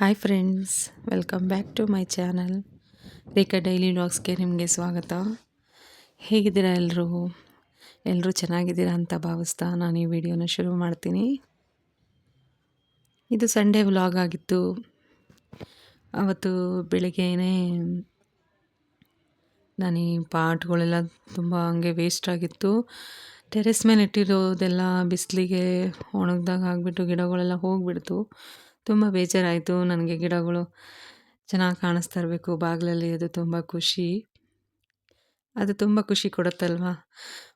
Hi friends welcome back to my channel Rekha daily ವ್ಲಾಗ್ಸ್ಗೆ ನಿಮಗೆ ಸ್ವಾಗತ. ಹೇಗಿದ್ದೀರಾ ಎಲ್ಲರೂ ಎಲ್ಲರೂ ಚೆನ್ನಾಗಿದ್ದೀರಾ ಅಂತ ಭಾವಿಸ್ತಾ ನಾನು ಈ ವಿಡಿಯೋನ ಶುರು ಮಾಡ್ತೀನಿ. ಇದು ಸಂಡೇ ವ್ಲಾಗ್ ಆಗಿತ್ತು. ಅವತ್ತು ಬೆಳಿಗ್ಗೆನೇ ನಾನು ಈ ಪಾಟ್ಗಳೆಲ್ಲ ತುಂಬ ಹಂಗೆ ವೇಸ್ಟ್ ಆಗಿತ್ತು. ಟೆರೆಸ್ ಮೇಲೆ ಇಟ್ಟಿರೋದೆಲ್ಲ ಬಿಸಿಲಿಗೆ ಒಣಗ್ದಾಗ ಆಗಿಬಿಟ್ಟು ಗಿಡಗಳೆಲ್ಲ ಹೋಗಿಬಿಡ್ತು. ತುಂಬ ಬೇಜಾರಾಯಿತು ನನಗೆ ಗಿಡಗಳು. ಚೆನ್ನಾಗಿ ಕಾಣಿಸ್ತಾ ಇರಬೇಕು, ಬಾಗಿಲಲ್ಲಿ ಅದು ತುಂಬ ಖುಷಿ. ಅದು ತುಂಬ ಖುಷಿ ಕೊಡುತ್ತಲ್ವ?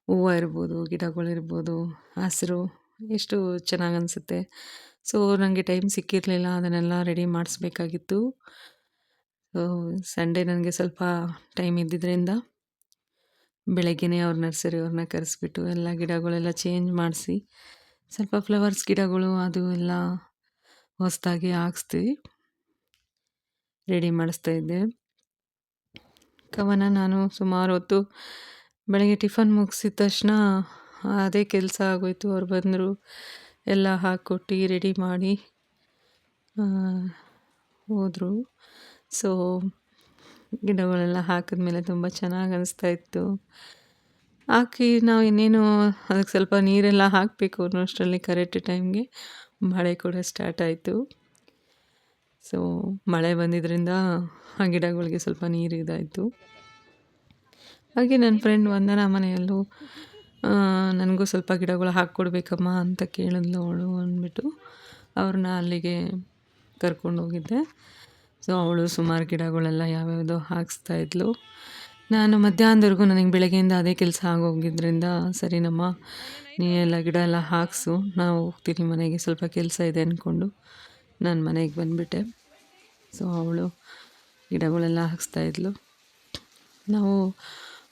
ಹೂವು ಇರ್ಬೋದು ಗಿಡಗಳಿರ್ಬೋದು ಹಸಿರು, ಎಷ್ಟು ಚೆನ್ನಾಗಿ ಅನಿಸುತ್ತೆ. ಸೊ ನನಗೆ ಟೈಮ್ ಸಿಕ್ಕಿರಲಿಲ್ಲ, ಅದನ್ನೆಲ್ಲ ರೆಡಿ ಮಾಡಿಸ್ಬೇಕಾಗಿತ್ತು. ಸೊ ಸಂಡೇ ನನಗೆ ಸ್ವಲ್ಪ ಟೈಮ್ ಇದ್ದಿದ್ದರಿಂದ ಬೆಳಗ್ಗೆನೇ ಅವ್ರ ನರ್ಸರಿಯವ್ರನ್ನ ಕರೆಸ್ಬಿಟ್ಟು ಎಲ್ಲ ಗಿಡಗಳೆಲ್ಲ ಚೇಂಜ್ ಮಾಡಿಸಿ, ಸ್ವಲ್ಪ ಫ್ಲವರ್ಸ್ ಗಿಡಗಳು, ಅದು ಎಲ್ಲ ಹೊಸದಾಗಿ ಹಾಕ್ಸ್ತೀವಿ ರೆಡಿ ಮಾಡಿಸ್ತಾ ಇದ್ದೆ. ಕವನ ನಾನು ಸುಮಾರು ಹೊತ್ತು ಬೆಳಗ್ಗೆ ಟಿಫನ್ ಮುಗಿಸಿದ ತಕ್ಷಣ ಅದೇ ಕೆಲಸ ಆಗೋಯ್ತು. ಅವ್ರು ಬಂದರು, ಎಲ್ಲ ಹಾಕ್ಕೊಟ್ಟು ರೆಡಿ ಮಾಡಿ ಹೋದರು. ಸೊ ಗಿಡಗಳೆಲ್ಲ ಹಾಕಿದ್ಮೇಲೆ ತುಂಬ ಚೆನ್ನಾಗಿ ಅನಿಸ್ತಾ ಇತ್ತು. ಹಾಕಿ ನಾವು ಇನ್ನೇನು ಅದಕ್ಕೆ ಸ್ವಲ್ಪ ನೀರೆಲ್ಲ ಹಾಕಬೇಕು ಅನ್ನೋಷ್ಟರಲ್ಲಿ ಕರೆಕ್ಟ್ ಟೈಮ್ಗೆ ಮಳೆ ಕೂಡ ಸ್ಟಾರ್ಟ್ ಆಯಿತು. ಸೊ ಮಳೆ ಬಂದಿದ್ದರಿಂದ ಆ ಗಿಡಗಳಿಗೆ ಸ್ವಲ್ಪ ನೀರು ಇದಾಯಿತು. ಹಾಗೆ ನನ್ನ ಫ್ರೆಂಡ್ ವಂದನಾ ಮನೆಯಲ್ಲೂ ನನಗೂ ಸ್ವಲ್ಪ ಗಿಡಗಳು ಹಾಕ್ಕೊಡ್ಬೇಕಮ್ಮ ಅಂತ ಕೇಳಿದ್ಲು ಅವಳು ಅಂದ್ಬಿಟ್ಟು ಅವ್ರನ್ನ ಅಲ್ಲಿಗೆ ಕರ್ಕೊಂಡು ಹೋಗಿದ್ದೆ ಸೊ ಅವಳು ಸುಮಾರು ಗಿಡಗಳೆಲ್ಲ ಯಾವ್ಯಾವುದೋ ಹಾಕಿಸ್ತಾ ಇದ್ಲು. ನಾನು ಮಧ್ಯಾಹ್ನದವರೆಗೂ ನನಗೆ ಬೆಳಗ್ಗೆಯಿಂದ ಅದೇ ಕೆಲಸ ಆಗೋಗಿದ್ದರಿಂದ ಸರಿನಮ್ಮ ಎಲ್ಲ ಗಿಡ ಎಲ್ಲ ಹಾಕಿಸು. ನಾವು ಹೋಗ್ತೀನಿ ಮನೆಗೆ. ಸ್ವಲ್ಪ ಕೆಲಸ ಇದೆ ಅಂದ್ಕೊಂಡು ನಾನು ಮನೆಗೆ ಬಂದುಬಿಟ್ಟೆ. ಸೊ ಅವಳು ಗಿಡಗಳೆಲ್ಲ ಹಾಕಿಸ್ತಾಯಿದ್ಲು ನಾವು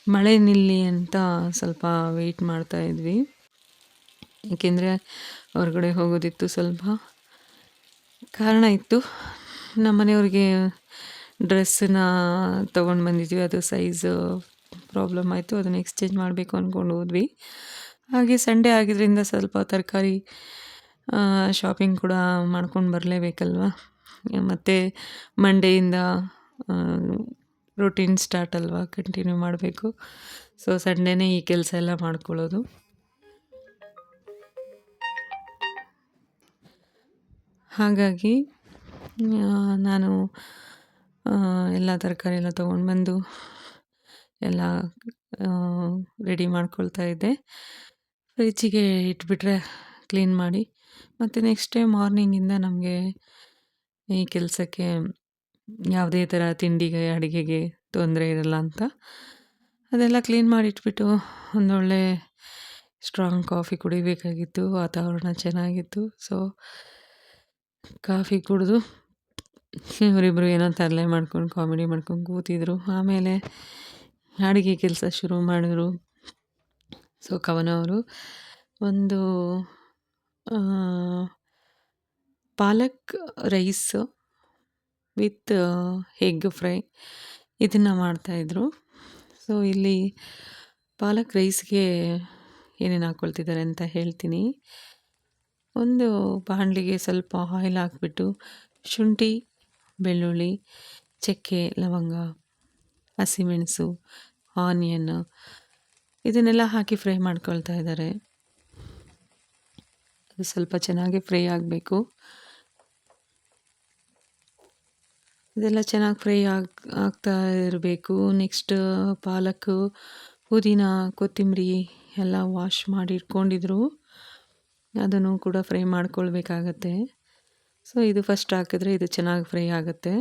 ಮಳೆ ನಿಲ್ಲಿ ಅಂತ ಸ್ವಲ್ಪ ವೆಯ್ಟ್ ಮಾಡ್ತಾಯಿದ್ವಿ ಏಕೆಂದರೆ ಹೊರಗಡೆ ಹೋಗೋದಿತ್ತು ಸ್ವಲ್ಪ ಕಾರಣ ಇತ್ತು. ನಮ್ಮ ಮನೆಯವ್ರಿಗೆ ಡ್ರೆಸ್ಸನ್ನ ತೊಗೊಂಡು ಬಂದಿದ್ವಿ. ಅದು ಸೈಜ್ ಪ್ರಾಬ್ಲಮ್ ಆಯಿತು. ಅದನ್ನು ಎಕ್ಸ್ಚೇಂಜ್ ಮಾಡಬೇಕು ಅಂದ್ಕೊಂಡು ಹೋದ್ವಿ. ಹಾಗೆ ಸಂಡೇ ಆಗಿದ್ದರಿಂದ ಸ್ವಲ್ಪ ತರಕಾರಿ ಶಾಪಿಂಗ್ ಕೂಡ ಮಾಡ್ಕೊಂಡು ಬರಲೇಬೇಕಲ್ವ? ಮತ್ತು ಮಂಡೆಯಿಂದ ರೂಟೀನ್ ಸ್ಟಾರ್ಟ್ ಅಲ್ವಾ? ಕಂಟಿನ್ಯೂ ಮಾಡಬೇಕು. ಸೊ ಸಂಡೇನೇ ಈ ಕೆಲಸ ಎಲ್ಲ ಮಾಡ್ಕೊಳ್ಳೋದು. ಹಾಗಾಗಿ ನಾನು ಎಲ್ಲ ತರಕಾರಿ ಎಲ್ಲ ತೊಗೊಂಡು ಬಂದು ಎಲ್ಲ ರೆಡಿ ಮಾಡ್ಕೊಳ್ತಾ ಇದ್ದೆ. ಫ್ರಿಜ್ಜಿಗೆ ಇಟ್ಬಿಟ್ರೆ ಕ್ಲೀನ್ ಮಾಡಿ. ಮತ್ತು ನೆಕ್ಸ್ಟ್ ಡೇ ಮಾರ್ನಿಂಗಿಂದ ನಮಗೆ ಈ ಕೆಲಸಕ್ಕೆ ಯಾವುದೇ ಥರ ತಿಂಡಿಗೆ, ಅಡುಗೆಗೆ ತೊಂದರೆ ಇರಲ್ಲ ಅಂತ. ಅದೆಲ್ಲ ಕ್ಲೀನ್ ಮಾಡಿ ಇಟ್ಬಿಟ್ಟು ಒಂದೊಳ್ಳೆ ಸ್ಟ್ರಾಂಗ್ ಕಾಫಿ ಕುಡಿಬೇಕಾಗಿತ್ತು. ವಾತಾವರಣ ಚೆನ್ನಾಗಿತ್ತು. ಸೊ ಕಾಫಿ ಕುಡಿದು ಇವರಿಬ್ಬರು ಏನೋ ತರಲೆ ಮಾಡ್ಕೊಂಡು ಕಾಮಿಡಿ ಮಾಡ್ಕೊಂಡು ಕೂತಿದ್ರು. ಆಮೇಲೆ ಅಡುಗೆ ಕೆಲಸ ಶುರು ಮಾಡಿದ್ರು. ಸೊ ಕವನ ಅವರು. ಒಂದು palak rice with egg fry ಇದನ್ನು ಮಾಡ್ತಾಯಿದ್ರು ಸೊ ಇಲ್ಲಿ ಪಾಲಕ್ ರೈಸ್ಗೆ ಏನೇನು ಹಾಕ್ಕೊಳ್ತಿದ್ದಾರೆ ಅಂತ ಹೇಳ್ತೀನಿ. ಒಂದು ಬಾಣಲಿಗೆ ಸ್ವಲ್ಪ ಆಯಿಲ್ ಹಾಕ್ಬಿಟ್ಟು ಶುಂಠಿ ಬೆಳ್ಳುಳ್ಳಿ, ಚಕ್ಕೆ, ಲವಂಗ, ಹಸಿಮೆಣಸು, ಆನಿಯನ್ ಇದನ್ನೆಲ್ಲ ಹಾಕಿ ಫ್ರೈ ಮಾಡ್ಕೊಳ್ತಾ ಇದ್ದಾರೆ. ಅದು ಸ್ವಲ್ಪ ಚೆನ್ನಾಗಿ ಫ್ರೈ ಆಗಬೇಕು. ಇದೆಲ್ಲ ಚೆನ್ನಾಗಿ ಫ್ರೈ ಆಗಿ, ಆಗ್ತಾ ಇರಬೇಕು. ನೆಕ್ಸ್ಟ್ ಪಾಲಕ್, ಪುದೀನ, ಕೊತ್ತಂಬರಿ ಎಲ್ಲ ವಾಶ್ ಮಾಡಿ ಇಟ್ಕೊಂಡಿದ್ರು. ಅದನ್ನು ಕೂಡ ಫ್ರೈ ಮಾಡ್ಕೊಳ್ಬೇಕಾಗತ್ತೆ. ಸೊ ಇದು ಫಸ್ಟ್ ಹಾಕಿದ್ರೆ ಇದು ಚೆನ್ನಾಗಿ ಫ್ರೈ ಆಗುತ್ತೆ.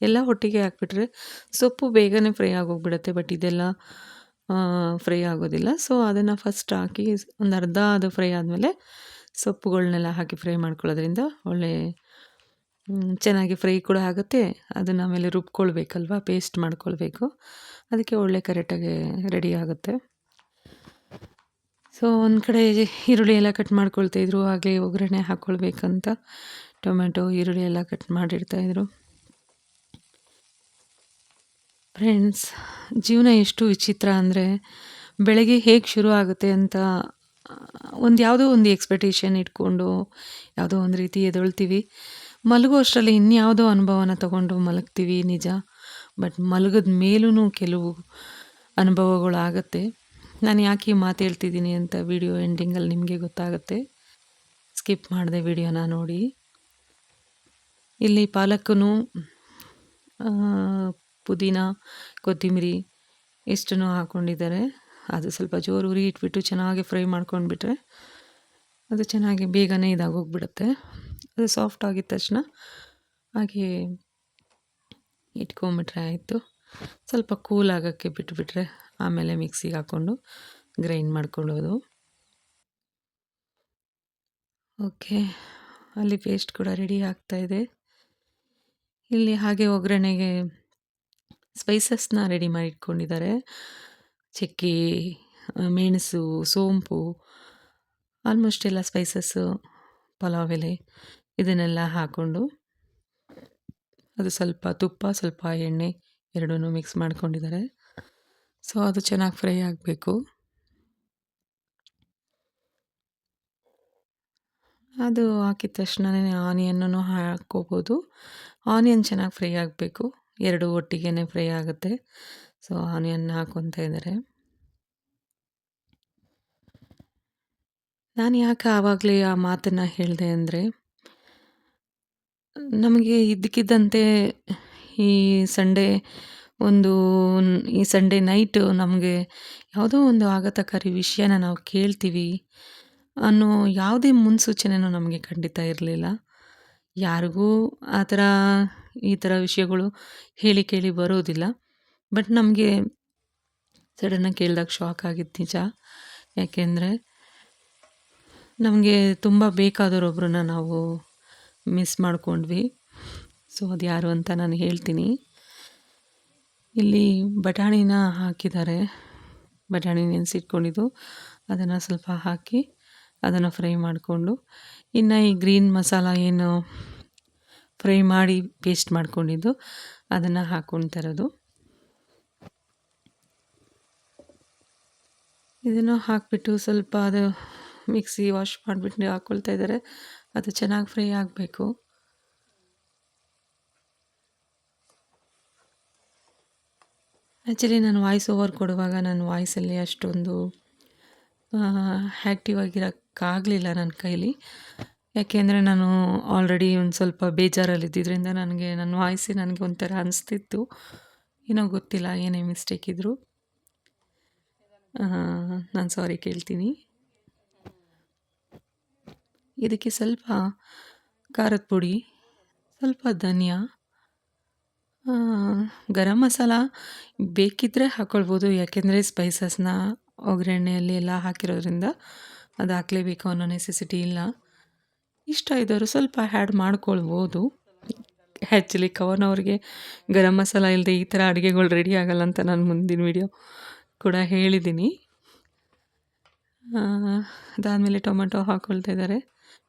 ಎಲ್ಲ ಒಟ್ಟಿಗೆ ಹಾಕ್ಬಿಟ್ರೆ ಸೊಪ್ಪು ಬೇಗನೆ ಫ್ರೈ ಆಗೋಗ್ಬಿಡುತ್ತೆ ಬಟ್ ಇದೆಲ್ಲ ಫ್ರೈ ಆಗೋದಿಲ್ಲ. ಸೊ ಅದನ್ನು ಫಸ್ಟ್ ಹಾಕಿ ಒಂದು ಅರ್ಧ ಅದು ಫ್ರೈ ಆದಮೇಲೆ ಸೊಪ್ಪುಗಳನ್ನೆಲ್ಲ ಹಾಕಿ ಫ್ರೈ ಮಾಡ್ಕೊಳ್ಳೋದ್ರಿಂದ ಒಳ್ಳೆ ಚೆನ್ನಾಗಿ ಫ್ರೈ ಕೂಡ ಆಗುತ್ತೆ. ಅದನ್ನು ಆಮೇಲೆ ರುಬ್ಕೊಳ್ಬೇಕಲ್ವ ಪೇಸ್ಟ್ ಮಾಡ್ಕೊಳ್ಬೇಕು. ಅದಕ್ಕೆ ಒಳ್ಳೆ ಕರೆಕ್ಟಾಗಿ ರೆಡಿ ಆಗುತ್ತೆ. ಸೊ ಒಂದು ಕಡೆ ಈರುಳ್ಳಿ ಎಲ್ಲ ಕಟ್ ಮಾಡ್ಕೊಳ್ತಾಯಿದ್ರು ಹಾಗೆ ಒಗ್ಗರಣೆ ಹಾಕ್ಕೊಳ್ಬೇಕಂತ ಟೊಮೆಟೊ ಈರುಳ್ಳಿ ಎಲ್ಲ ಕಟ್ ಮಾಡಿರ್ತಾಯಿದ್ರು ಫ್ರೆಂಡ್ಸ್ ಜೀವನ ಎಷ್ಟು ವಿಚಿತ್ರ ಅಂದರೆ ಬೆಳಗ್ಗೆ ಹೇಗೆ ಶುರು ಆಗುತ್ತೆ ಅಂತ, ಒಂದು ಯಾವುದೋ ಒಂದು ಎಕ್ಸ್ಪೆಕ್ಟೇಷನ್ ಇಟ್ಕೊಂಡು ಯಾವುದೋ ಒಂದು ರೀತಿ ಎದೊಳ್ತೀವಿ. ಮಲಗೋ ಅಷ್ಟರಲ್ಲಿ ಇನ್ಯಾವುದೋ ಅನುಭವನ ತಗೊಂಡು ಮಲಗ್ತೀವಿ ನಿಜ. ಬಟ್ ಮಲಗದ ಮೇಲೂ ಕೆಲವು ಅನುಭವಗಳು ಆಗುತ್ತೆ ನಾನು ಯಾಕೆ ಈ ಮಾತು ಹೇಳ್ತಿದ್ದೀನಿ ಅಂತ ವಿಡಿಯೋ ಎಂಡಿಂಗಲ್ಲಿ ನಿಮಗೆ ಗೊತ್ತಾಗುತ್ತೆ. ಸ್ಕಿಪ್ ಮಾಡಿದೆ ವಿಡಿಯೋನ ನೋಡಿ. ಇಲ್ಲಿ ಪಾಲಕ್ಕೂ ಪುದೀನ ಕೊತ್ತಂಬರಿ ಇಷ್ಟನ್ನು ಹಾಕ್ಕೊಂಡಿದ್ದಾರೆ ಅದು ಸ್ವಲ್ಪ ಜೋರು ಉರಿ ಇಟ್ಬಿಟ್ಟು ಚೆನ್ನಾಗಿ ಫ್ರೈ ಮಾಡ್ಕೊಂಡ್ಬಿಟ್ರೆ ಅದು ಚೆನ್ನಾಗಿ ಬೇಗನೆ ಇದಾಗೋಗ್ಬಿಡುತ್ತೆ ಅದು ಸಾಫ್ಟ್ ಆಗಿದ ತಕ್ಷಣ ಹಾಗೆ ಇಟ್ಕೊಂಬಿಟ್ರೆ ಆಯಿತು. ಸ್ವಲ್ಪ ಕೂಲ್ ಆಗೋಕ್ಕೆ ಬಿಟ್ಬಿಟ್ರೆ ಆಮೇಲೆ ಮಿಕ್ಸಿಗೆ ಹಾಕ್ಕೊಂಡು ಗ್ರೈಂಡ್ ಮಾಡ್ಕೊಳ್ಳೋದು. ಓಕೆ, ಅಲ್ಲಿ ಪೇಸ್ಟ್ ಕೂಡ ರೆಡಿ ಆಗ್ತಾಯಿದೆ ಇಲ್ಲಿ ಹಾಗೆ ಒಗ್ಗರಣೆಗೆ ಸ್ಪೈಸಸ್ನ ರೆಡಿ ಮಾಡಿ ಇಟ್ಕೊಂಡಿದ್ದಾರೆ ಚಕ್ಕೆ ಮೆಣಸು, ಸೋಂಪು, ಆಲ್ಮೋಸ್ಟ್ ಎಲ್ಲ ಸ್ಪೈಸಸ್ಸು ಪಲಾವ್ ಎಲೆ ಇದನ್ನೆಲ್ಲ ಹಾಕ್ಕೊಂಡು ಅದು ಸ್ವಲ್ಪ ತುಪ್ಪ, ಸ್ವಲ್ಪ ಎಣ್ಣೆ ಎರಡೂ ಮಿಕ್ಸ್ ಮಾಡ್ಕೊಂಡಿದ್ದಾರೆ. ಸೊ, ಅದು ಚೆನ್ನಾಗಿ ಫ್ರೈ ಆಗಬೇಕು. ಅದು ಹಾಕಿದ ತಕ್ಷಣನೇ ಆನಿಯನ್ನು ಹಾಕ್ಕೋಬೋದು ಆನಿಯನ್ ಚೆನ್ನಾಗಿ ಫ್ರೈ ಆಗಬೇಕು. ಎರಡು ಒಟ್ಟಿಗೆ ಫ್ರೈ ಆಗುತ್ತೆ. ಸೊ ಆನಿಯನ್ ಹಾಕ್ಕೊತಾ ಇದ್ದಾರೆ. ನಾನು ಯಾಕೆ ಆವಾಗಲೇ ಆ ಮಾತನ್ನು ಹೇಳಿದೆ ಅಂದರೆ, ನಮಗೆ ಇದ್ದಕ್ಕಿದ್ದಂತೆ ಈ ಸಂಡೇ ಒಂದು ಈ ಸಂಡೇ ನೈಟು ನಮಗೆ ಯಾವುದೋ ಒಂದು ಆಘಾತಕಾರಿ ವಿಷಯನ ನಾವು ಕೇಳ್ತೀವಿ ಅನ್ನೋ ಯಾವುದೇ ಮುನ್ಸೂಚನೆಯೂ ನಮಗೆ ಖಂಡಿತ ಇರಲಿಲ್ಲ. ಯಾರಿಗೂ ಆ ಥರ, ಈ ಥರ ವಿಷಯಗಳು ಹೇಳಿ ಕೇಳಿ ಬರೋದಿಲ್ಲ. ಬಟ್ ನಮಗೆ ಸಡನ್ನಾಗಿ ಕೇಳಿದಾಗ ಶಾಕ್ ಆಗಿತ್ತು ನಿಜ. ಯಾಕೆಂದರೆ ನಮಗೆ ತುಂಬ ಬೇಕಾದವರೊಬ್ಬರನ್ನ ನಾವು ಮಿಸ್ ಮಾಡ್ಕೊಂಡ್ವಿ. ಸೊ ಅದು ಯಾರು ಅಂತ ನಾನು ಹೇಳ್ತೀನಿ. ಇಲ್ಲಿ ಬಟಾಣಿನ ಹಾಕಿದ್ದಾರೆ. ಬಟಾಣಿ ನೆನೆಸಿಟ್ಕೊಂಡಿದ್ದು. ಅದನ್ನು ಸ್ವಲ್ಪ ಹಾಕಿ ಅದನ್ನು ಫ್ರೈ ಮಾಡಿಕೊಂಡು, ಇನ್ನು ಈ ಗ್ರೀನ್ ಮಸಾಲ ಏನು ಫ್ರೈ ಮಾಡಿ ಪೇಸ್ಟ್ ಮಾಡ್ಕೊಂಡಿದ್ದು, ಅದನ್ನು ಹಾಕ್ಕೊಳ್ತಾ ಇದನ್ನು ಹಾಕಿಬಿಟ್ಟು ಸ್ವಲ್ಪ ಅದು ಮಿಕ್ಸಿ ವಾಶ್ ಮಾಡಿಬಿಟ್ಟು ಹಾಕ್ಕೊಳ್ತಾ ಇದ್ದಾರೆ. ಅದು ಚೆನ್ನಾಗಿ ಫ್ರೈ ಆಗಬೇಕು. ಆ್ಯಕ್ಚುಲಿ ನಾನು ವಾಯ್ಸ್ ಓವರ್ ಕೊಡುವಾಗ ನನ್ನ ವಾಯ್ಸಲ್ಲಿ ಅಷ್ಟೊಂದು ಆ್ಯಕ್ಟಿವ್ ಆಗಿರೋಕ್ಕಾಗಲಿಲ್ಲ ನನ್ನ ಕೈಲಿ. ಯಾಕೆಂದರೆ ನಾನು ಆಲ್ರೆಡಿ ಒಂದು ಸ್ವಲ್ಪ ಬೇಜಾರಲ್ಲಿದ್ದರಿಂದ ನನಗೆ ನನ್ನ ವಾಯ್ಸೇ ನನಗೆ ಒಂಥರ ಅನಿಸ್ತಿತ್ತು. ಏನೋ ಗೊತ್ತಿಲ್ಲ, ಏನೇ ಮಿಸ್ಟೇಕ್ ಇದ್ದರು ನಾನು ಸಾರಿ ಕೇಳ್ತೀನಿ. ಇದಕ್ಕೆ ಸ್ವಲ್ಪ ಖಾರದ ಪುಡಿ, ಸ್ವಲ್ಪ ಧನಿಯಾ ಗರಂ ಮಸಾಲ ಬೇಕಿದ್ದರೆ ಹಾಕ್ಕೊಳ್ಬೋದು ಯಾಕೆಂದರೆ ಸ್ಪೈಸಸ್ನ ಒಗ್ಗರಣೆಯಲ್ಲಿ ಎಲ್ಲ ಹಾಕಿರೋದ್ರಿಂದ ಅದು ಹಾಕಲೇಬೇಕು ಅನ್ನೋ ನೆಸೆಸಿಟಿ ಇಲ್ಲ. ಇಷ್ಟ ಇದ್ದವರು ಸ್ವಲ್ಪ ಹ್ಯಾಡ್ ಮಾಡ್ಕೊಳ್ಬೋದು. ಆ್ಯಕ್ಚುಲಿ ಕವನವ್ರಿಗೆ ಗರಂ ಮಸಾಲ ಇಲ್ಲದೆ ಈ ಥರ ಅಡುಗೆಗಳು ರೆಡಿ ಆಗಲ್ಲ ಅಂತ ನಾನು ಮುಂದಿನ ವಿಡಿಯೋ ಕೂಡ ಹೇಳಿದ್ದೀನಿ ಅದಾದಮೇಲೆ ಟೊಮೆಟೊ ಹಾಕ್ಕೊಳ್ತಾ ಇದ್ದಾರೆ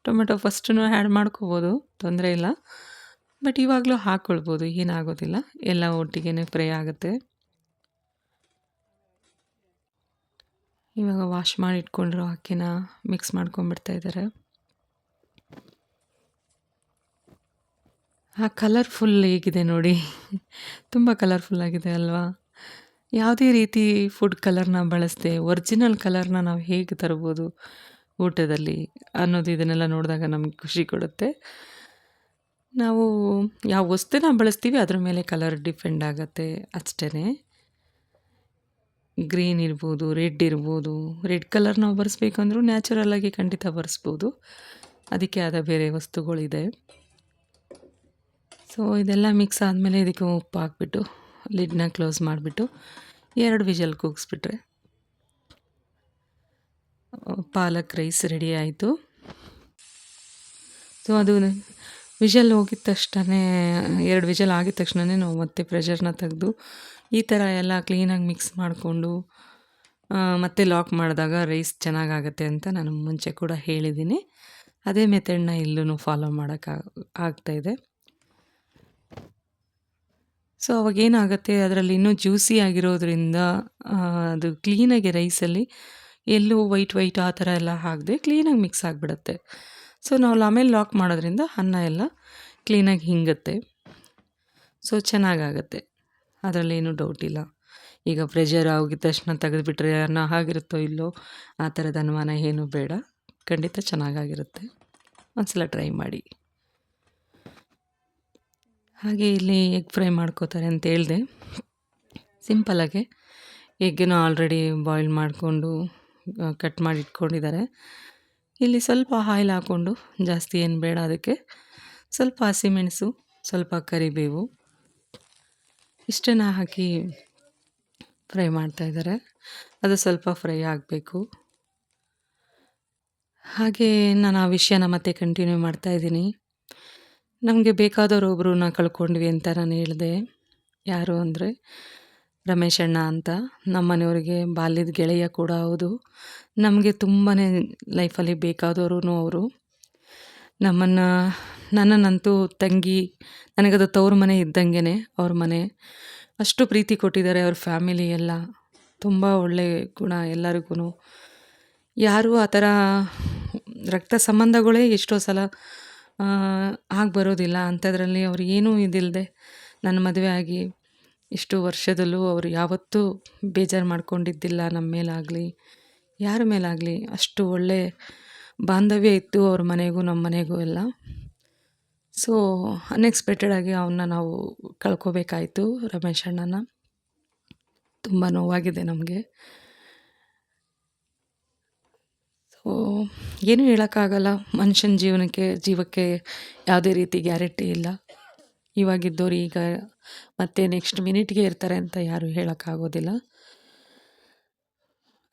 ಟೊಮೆಟೊ ಫಸ್ಟೂ ಆ್ಯಡ್ ಮಾಡ್ಕೋಬೋದು, ತೊಂದರೆ ಇಲ್ಲ. ಬಟ್ ಇವಾಗಲೂ ಹಾಕ್ಕೊಳ್ಬೋದು ಏನಾಗೋದಿಲ್ಲ. ಎಲ್ಲ ಒಟ್ಟಿಗೆ ಫ್ರೈ ಆಗುತ್ತೆ. ಇವಾಗ ವಾಶ್ ಮಾಡಿ ಇಟ್ಕೊಂಡಿರೋ ಅಕ್ಕಿನ ಮಿಕ್ಸ್ ಮಾಡ್ಕೊಂಡ್ಬಿಡ್ತಾ ಇದ್ದಾರೆ. ಆ ಕಲರ್ಫುಲ್ ಹೇಗಿದೆ ನೋಡಿ. ತುಂಬ ಕಲರ್ಫುಲ್ ಆಗಿದೆ ಅಲ್ವಾ? ಯಾವುದೇ ರೀತಿ ಫುಡ್ ಕಲರ್ನ ಬಳಸದೆ, ಒರಿಜಿನಲ್ ಕಲರ್ನ ನಾವು ಹೇಗೆ ತರ್ಬೋದು ಊಟದಲ್ಲಿ ಅನ್ನೋದು ಇದನ್ನೆಲ್ಲ ನೋಡಿದಾಗ ನಮಗೆ ಖುಷಿ ಕೊಡುತ್ತೆ. ನಾವು ಯಾವ ವಸ್ತುನ ಬಳಸ್ತೀವಿ, ಅದ್ರ ಮೇಲೆ ಕಲರ್ ಡಿಪೆಂಡ್ ಆಗುತ್ತೆ ಅಷ್ಟೇ ಗ್ರೀನ್ ಇರ್ಬೋದು ರೆಡ್ ಇರ್ಬೋದು ರೆಡ್ ಕಲರ್ ನಾವು ಬರೆಸ್ಬೇಕಂದ್ರೂ ನ್ಯಾಚುರಲ್ಲಾಗಿ ಖಂಡಿತ ಬರೆಸ್ಬೋದು. ಅದಕ್ಕೆ ಆದ ಬೇರೆ ವಸ್ತುಗಳಿದೆ. ಸೊ ಇದೆಲ್ಲ ಮಿಕ್ಸ್ ಆದಮೇಲೆ ಇದಕ್ಕೆ ಉಪ್ಪು ಹಾಕ್ಬಿಟ್ಟು ಲಿಡ್ನ ಕ್ಲೋಸ್ ಮಾಡಿಬಿಟ್ಟು, ಎರಡು ವಿಜಲ್ ಕೂಗಿಸ್ಬಿಟ್ರೆ. ಪಾಲಕ್ ರೈಸ್ ರೆಡಿ ಆಯಿತು. ಸೊ ಅದು ವಿಷಲ್ ಹೋಗಿದ ತಕ್ಷಣ ಎರಡು ವಿಷಲ್ ಆಗಿದ ತಕ್ಷಣವೇ ನಾವು ಮತ್ತೆ ಪ್ರೆಷರ್ನ ತೆಗೆದು, ಈ ಥರ ಎಲ್ಲ ಕ್ಲೀನಾಗಿ ಮಿಕ್ಸ್ ಮಾಡಿಕೊಂಡು ಮತ್ತೆ ಲಾಕ್ ಮಾಡಿದಾಗ ರೈಸ್ ಚೆನ್ನಾಗಾಗತ್ತೆ ಅಂತ ನಾನು ಮುಂಚೆ ಕೂಡ ಹೇಳಿದ್ದೀನಿ. ಅದೇ ಮೆಥಡ್ನ ಇಲ್ಲೂ ಫಾಲೋ ಮಾಡೋಕ್ಕೆ ಆಗ್ತಾಯಿದೆ ಸೊ ಅವಾಗೇನಾಗುತ್ತೆ ಅದರಲ್ಲಿ ಇನ್ನೂ ಜ್ಯೂಸಿ ಆಗಿರೋದ್ರಿಂದ ಅದು ಕ್ಲೀನಾಗಿ ರೈಸಲ್ಲಿ ಎಲ್ಲೂ ವೈಟ್ ವೈಟ್ ಆ ಥರ ಎಲ್ಲ ಹಾಕದೆ ಕ್ಲೀನಾಗಿ ಮಿಕ್ಸ್ ಆಗಿಬಿಡುತ್ತೆ. ಸೊ ನಾವು ಆಮೇಲೆ ಲಾಕ್ ಮಾಡೋದ್ರಿಂದ ಅನ್ನ ಎಲ್ಲ ಕ್ಲೀನಾಗಿ ಹಿಂಗುತ್ತೆ. ಸೊ ಚೆನ್ನಾಗಾಗತ್ತೆ. ಅದರಲ್ಲೇನು ಡೌಟ್ ಇಲ್ಲ. ಈಗ ಪ್ರೆಷರ್ ಆಗಿದ ತಕ್ಷಣ ತೆಗೆದುಬಿಟ್ರೆ ಅನ್ನ ಆಗಿರುತ್ತೋ ಇಲ್ಲೋ, ಆ ಥರದ ಅನುಮಾನ ಏನೂ ಬೇಡ. ಖಂಡಿತ ಚೆನ್ನಾಗಾಗಿರುತ್ತೆ. ಒಂದ್ಸಲ ಟ್ರೈ ಮಾಡಿ. ಹಾಗೆ ಇಲ್ಲಿ ಎಗ್ ಫ್ರೈ ಮಾಡ್ಕೋತಾರೆ ಅಂತ ಹೇಳಿದೆ. ಸಿಂಪಲಾಗೆ ಎಗ್ಗನ್ನು ಆಲ್ರೆಡಿ ಬಾಯ್ಲ್ ಮಾಡಿಕೊಂಡು ಕಟ್ ಮಾಡಿ ಇಟ್ಕೊಂಡಿದ್ದಾರೆ. ಇಲ್ಲಿ ಸ್ವಲ್ಪ ಆಯಿಲ್ ಹಾಕ್ಕೊಂಡು ಜಾಸ್ತಿ ಏನು ಬೇಡ ಅದಕ್ಕೆ. ಸ್ವಲ್ಪ ಹಸಿಮೆಣಸು, ಸ್ವಲ್ಪ ಕರಿಬೇವು. ಇಷ್ಟನ್ನು ಹಾಕಿ ಫ್ರೈ ಮಾಡ್ತಾಯಿದ್ದಾರೆ ಅದು ಸ್ವಲ್ಪ ಫ್ರೈ ಆಗಬೇಕು. ಹಾಗೆ ನಾನು ಆ ವಿಷಯನ ಮತ್ತೆ ಕಂಟಿನ್ಯೂ ಮಾಡ್ತಾಯಿದ್ದೀನಿ ನಮಗೆ ಬೇಕಾದವರು ಒಬ್ಬರನ್ನ ಕಳ್ಕೊಂಡ್ವಿ ಅಂತ ನಾನು ಹೇಳಿದೆ. ಯಾರು ಅಂದರೆ ರಮೇಶ್ ಅಣ್ಣ ಅಂತ. ನಮ್ಮ ಮನೆಯವ್ರಿಗೆ ಬಾಲ್ಯದ ಗೆಳೆಯ ಕೂಡ ಹೌದು. ನಮಗೆ ತುಂಬಾ ಲೈಫಲ್ಲಿ ಬೇಕಾದವರು ಅವರು. ನಮ್ಮನ್ನು ನನ್ನನ್ನಂತೂ ತಂಗಿ, ನನಗದು ತವ್ರ ಮನೆ ಇದ್ದಂಗೆ ಅವ್ರ ಮನೆ. ಅಷ್ಟು ಪ್ರೀತಿ ಕೊಟ್ಟಿದ್ದಾರೆ ಅವ್ರ ಫ್ಯಾಮಿಲಿ ಎಲ್ಲ. ತುಂಬ ಒಳ್ಳೆಯ ಗುಣ ಎಲ್ಲರಿಗೂ ಯಾರೂ ಆ ಥರ ರಕ್ತ ಸಂಬಂಧಗಳೇ ಎಷ್ಟೋ ಸಲ ಆಗಿ ಬರೋದಿಲ್ಲ ಅಂಥದ್ರಲ್ಲಿ ಅವ್ರು ಏನೂ ಇದಿಲ್ಲದೆ ನನ್ನ ಮದುವೆ ಆಗಿ ಇಷ್ಟು ವರ್ಷದಲ್ಲೂ ಅವರು ಯಾವತ್ತೂ ಬೇಜಾರು ಮಾಡ್ಕೊಂಡಿದ್ದಿಲ್ಲ ನಮ್ಮ ಮೇಲಾಗಲಿ, ಯಾರ ಮೇಲಾಗಲಿ. ಅಷ್ಟು ಒಳ್ಳೆ ಬಾಂಧವ್ಯ ಇತ್ತು ಅವ್ರ ಮನೆಗೂ, ನಮ್ಮ ಮನೆಗೂ ಎಲ್ಲ. ಸೊ ಅನ್ಎಕ್ಸ್ಪೆಕ್ಟೆಡಾಗಿ ಅವನ್ನ ನಾವು ಕಳ್ಕೊಬೇಕಾಯಿತು ರಮೇಶ್ ಅಣ್ಣನ. ತುಂಬ ನೋವಾಗಿದೆ ನಮಗೆ. ಸೊ ಏನೂ ಹೇಳೋಕ್ಕಾಗಲ್ಲ. ಮನುಷ್ಯನ ಜೀವನಕ್ಕೆ, ಜೀವಕ್ಕೆ ಯಾವುದೇ ರೀತಿ ಗ್ಯಾರಂಟಿ ಇಲ್ಲ. ಇವಾಗಿದ್ದವ್ರು ಈಗ ಮತ್ತೆ ನೆಕ್ಸ್ಟ್ ಮಿನಿಟ್ಗೆ ಇರ್ತಾರೆ ಅಂತ ಯಾರೂ ಹೇಳೋಕ್ಕಾಗೋದಿಲ್ಲ.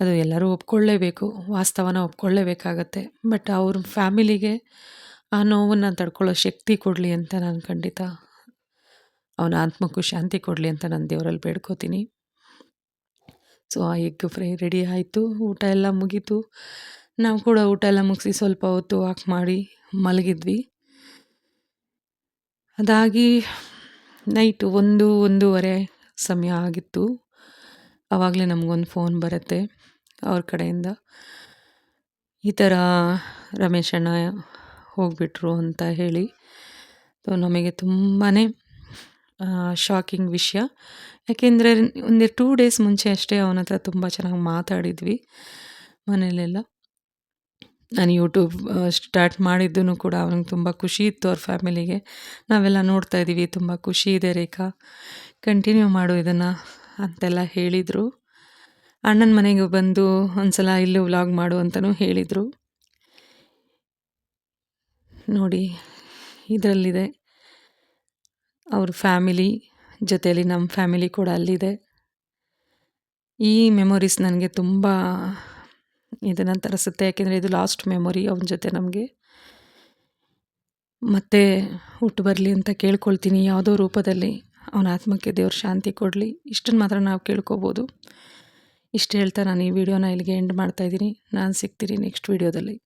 ಅದು ಎಲ್ಲರೂ ಒಪ್ಕೊಳ್ಳೇಬೇಕು, ವಾಸ್ತವನ ಒಪ್ಕೊಳ್ಳೇಬೇಕಾಗತ್ತೆ. ಬಟ್ ಅವ್ರ ಫ್ಯಾಮಿಲಿಗೆ ಆ ನೋವನ್ನು ತಡ್ಕೊಳ್ಳೋ ಶಕ್ತಿ ಕೊಡಲಿ ಅಂತ ನಾನು ಖಂಡಿತ, ಅವನ ಆತ್ಮಕ್ಕೂ ಶಾಂತಿ ಕೊಡಲಿ ಅಂತ ನಾನು ದೇವರಲ್ಲಿ ಬೇಡ್ಕೋತೀನಿ. ಸೊ ಆ ಎಗ್ ಫ್ರೈ ರೆಡಿ ಆಯಿತು, ಊಟ ಎಲ್ಲ ಮುಗೀತು. ನಾವು ಕೂಡ ಊಟ ಎಲ್ಲ ಮುಗಿಸಿ ಸ್ವಲ್ಪ ಹೊತ್ತು ವಾಕ್ ಮಾಡಿ ಮಲಗಿದ್ವಿ. ಅದಾಗಿ ನೈಟು ಒಂದು, ಒಂದೂವರೆ ಸಮಯ ಆಗಿತ್ತು. ಆವಾಗಲೇ ನಮಗೊಂದು ಫೋನ್ ಬರುತ್ತೆ ಅವ್ರ ಕಡೆಯಿಂದ. ಈ ಥರ ರಮೇಶ್ ಅಣ್ಣ ಹೋಗಿಬಿಟ್ರು ಅಂತ ಹೇಳಿ. ಸೊ ನಮಗೆ ತುಂಬಾ ಶಾಕಿಂಗ್ ವಿಷಯ. ಯಾಕೆಂದರೆ ಒಂದು ಟೂ ಡೇಸ್ ಮುಂಚೆ ಅಷ್ಟೇ ಅವನ ಹತ್ರ ತುಂಬ ಚೆನ್ನಾಗಿ ಮಾತಾಡಿದ್ವಿ ಮನೇಲೆಲ್ಲ. ನಾನು ಯೂಟ್ಯೂಬ್ ಸ್ಟಾರ್ಟ್ ಮಾಡಿದ್ದೂ ಕೂಡ ಅವ್ನಿಗೆ ತುಂಬ ಖುಷಿ ಇತ್ತು ಅವ್ರ ಫ್ಯಾಮಿಲಿಗೆ. ನಾವೆಲ್ಲ ನೋಡ್ತಾ ಇದ್ದೀವಿ, ತುಂಬ ಖುಷಿ ಇದೆ ರೇಖಾ. ಕಂಟಿನ್ಯೂ ಮಾಡು ಇದನ್ನು ಅಂತೆಲ್ಲ ಹೇಳಿದರು. ಅಣ್ಣನ ಮನೆಗೆ ಬಂದು ಒಂದು ಸಲ ಇಲ್ಲೂ ವ್ಲಾಗ್ ಮಾಡು ಅಂತಲೂ ಹೇಳಿದರು. ನೋಡಿ, ಇದರಲ್ಲಿದೆ. ಅವ್ರ ಫ್ಯಾಮಿಲಿ ಜೊತೆಯಲ್ಲಿ ನಮ್ಮ ಫ್ಯಾಮಿಲಿ ಕೂಡ ಅಲ್ಲಿದೆ. ಈ ಮೆಮೊರೀಸ್ ನನಗೆ ತುಂಬ ಇದನ್ನು ತರಿಸುತ್ತೆ ಯಾಕೆಂದರೆ ಇದು ಲಾಸ್ಟ್ ಮೆಮೊರಿ ಅವನ ಜೊತೆ ನಮಗೆ. ಮತ್ತೆ ಹುಟ್ಟು ಬರಲಿ ಅಂತ ಕೇಳ್ಕೊಳ್ತೀನಿ ಯಾವುದೋ ರೂಪದಲ್ಲಿ. ಅವನ ಆತ್ಮಕ್ಕೆ ದೇವ್ರ ಶಾಂತಿ ಕೊಡಲಿ. ಇಷ್ಟನ್ನು ಮಾತ್ರ ನಾವು ಕೇಳ್ಕೊಬೋದು. ಇಷ್ಟು ಹೇಳ್ತಾ ನಾನು ಈ ವಿಡಿಯೋನ ಇಲ್ಲಿಗೆ ಎಂಡ್ ಮಾಡ್ತಾಯಿದ್ದೀನಿ ನಾನು ಸಿಗ್ತೀನಿ ನೆಕ್ಸ್ಟ್ ವೀಡಿಯೋದಲ್ಲಿ